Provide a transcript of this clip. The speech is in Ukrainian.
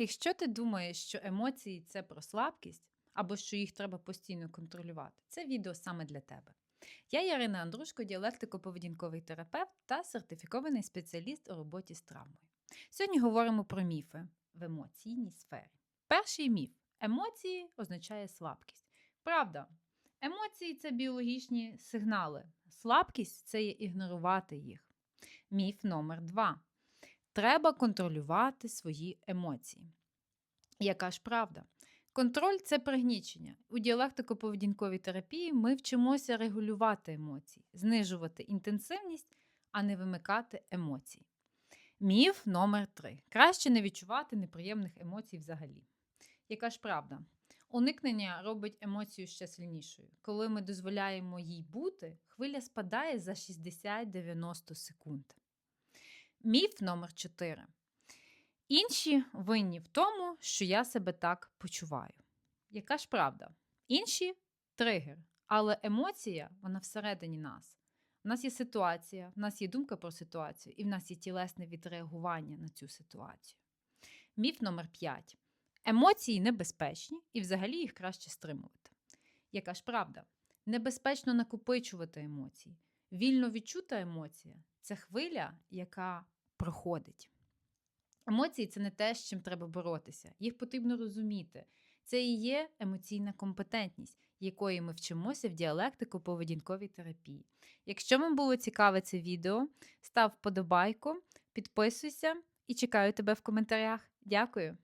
Якщо ти думаєш, що емоції це про слабкість, або що їх треба постійно контролювати, це відео саме для тебе. Я Ярина Андрушко, діалектико-поведінковий терапевт та сертифікований спеціаліст у роботі з травмою. Сьогодні говоримо про міфи в емоційній сфері. Перший міф: емоції означає слабкість. Правда, емоції це біологічні сигнали. Слабкість це є ігнорувати їх. Міф номер два. Треба контролювати свої емоції. Яка ж правда? Контроль це пригнічення. У діалектико-поведінковій терапії ми вчимося регулювати емоції, знижувати інтенсивність, а не вимикати емоції. Міф номер три. Краще не відчувати неприємних емоцій взагалі. Яка ж правда? Уникнення робить емоцію ще сильнішою. Коли ми дозволяємо їй бути, хвиля спадає за 60-90 секунд. Міф номер 4. Інші винні в тому, що я себе так почуваю. Яка ж правда? Інші тригер, але емоція вона всередині нас. У нас є ситуація, в нас є думка про ситуацію, і в нас є тілесне відреагування на цю ситуацію. Міф номер 5. Емоції небезпечні і взагалі їх краще стримувати. Яка ж правда? Небезпечно накопичувати емоції. Вільно відчута емоція це хвиля, яка проходить. Емоції це не те, з чим треба боротися. Їх потрібно розуміти. Це і є емоційна компетентність, якої ми вчимося в діалектико-поведінковій терапії. Якщо вам було цікаве це відео, став вподобайку, підписуйся і чекаю тебе в коментарях. Дякую!